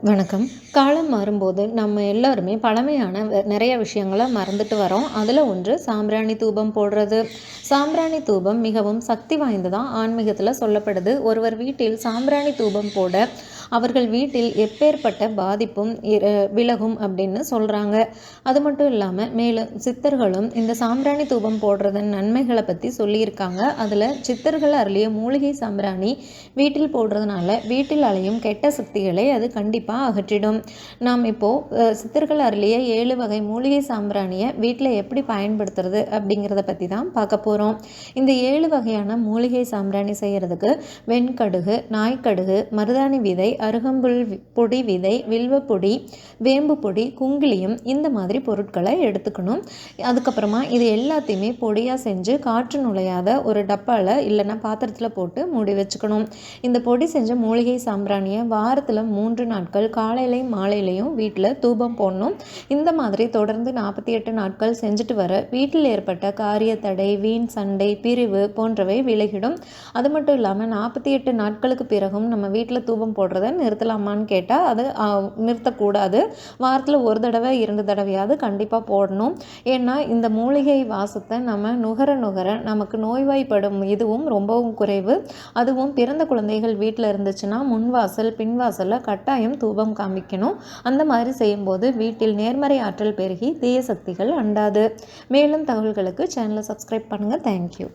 வணக்கம். காலம் மாறும்போது நம்ம எல்லாருமே பழமையான நிறைய விஷயங்களை மறந்துட்டு வரோம். அதில் ஒன்று சாம்பிராணி தூபம் போடுறது. சாம்பிராணி தூபம் மிகவும் சக்தி வாய்ந்ததாக ஆன்மீகத்தில் சொல்லப்படுது. ஒருவர் வீட்டில் சாம்பிராணி தூபம் போட அவர்கள் வீட்டில் எப்பேற்பட்ட பாதிப்பும் விலகும் அப்படின்னு சொல்கிறாங்க அது மட்டும் இல்லாமல் மேலும் சித்தர்களும் இந்த சாம்பிராணி தூபம் போடுறதன் நன்மைகளை பற்றி சொல்லியிருக்காங்க. அதில் சித்தர்கள் அருளிய மூலிகை சாம்பிராணி வீட்டில் போடுறதுனால வீட்டில் அலையும் கெட்ட சக்திகளை அது கண்டிப்பாக அகற்றிடும். நாம் இப்போது சித்தர்கள் அருளிய ஏழு வகை மூலிகை சாம்பிராணியை வீட்டில் எப்படி பயன்படுத்துறது அப்படிங்கிறத பற்றி தான் பார்க்க போகிறோம் இந்த ஏழு வகையான மூலிகை சாம்பிராணி செய்கிறதுக்கு வெண்கடுகு நாய்க்கடுகு மருதாணி விதை அருகம்புல் பொடி விதை வில்வப்பொடி வேம்பு பொடி குங்கிலியம் இந்த மாதிரி பொருட்களை எடுத்துக்கணும். அதுக்கப்புறமா இது எல்லாத்தையுமே பொடியாக செஞ்சு காற்று நுழையாத ஒரு டப்பாவில் இல்லைன்னா பாத்திரத்தில் போட்டு மூடி வச்சுக்கணும். இந்த பொடி செஞ்ச மூலிகை சாம்பிராணியை வாரத்தில் மூன்று நாட்கள் காலையிலையும் மாலையிலையும் வீட்டில் தூபம் போடணும். இந்த மாதிரி தொடர்ந்து நாற்பத்தி எட்டு நாட்கள் செஞ்சுட்டு வர வீட்டில் ஏற்பட்ட காரிய தடை வீண் சண்டை பிரிவு போன்றவை விலகிடும். அது மட்டும் இல்லாமல் நாற்பத்தி எட்டு நாட்களுக்கு பிறகும் நம்ம வீட்டில் தூபம் போடுறத நிறுத்தலாமான்னு கேட்டால் அது நிறுத்தக்கூடாது. வாரத்தில் ஒரு தடவை இரண்டு தடவையாவது கண்டிப்பாக போடணும். ஏன்னா இந்த மூலிகை வாசத்தை நம்ம நுகர நுகர நமக்கு நோய்வாய்ப்படும் இதுவும் ரொம்பவும் குறைவு. அதுவும் பிறந்த குழந்தைகள் வீட்டில் இருந்துச்சுன்னா முன்வாசல் பின்வாசலில் கட்டாயம் தூபம் காமிக்கணும். அந்த மாதிரி செய்யும்போது வீட்டில் நேர்மறை ஆற்றல் பெருகி தீய சக்திகள் அண்டாது. மேலும் தகவல்களுக்கு சேனலை சப்ஸ்கிரைப் பண்ணுங்கள் தேங்க்யூ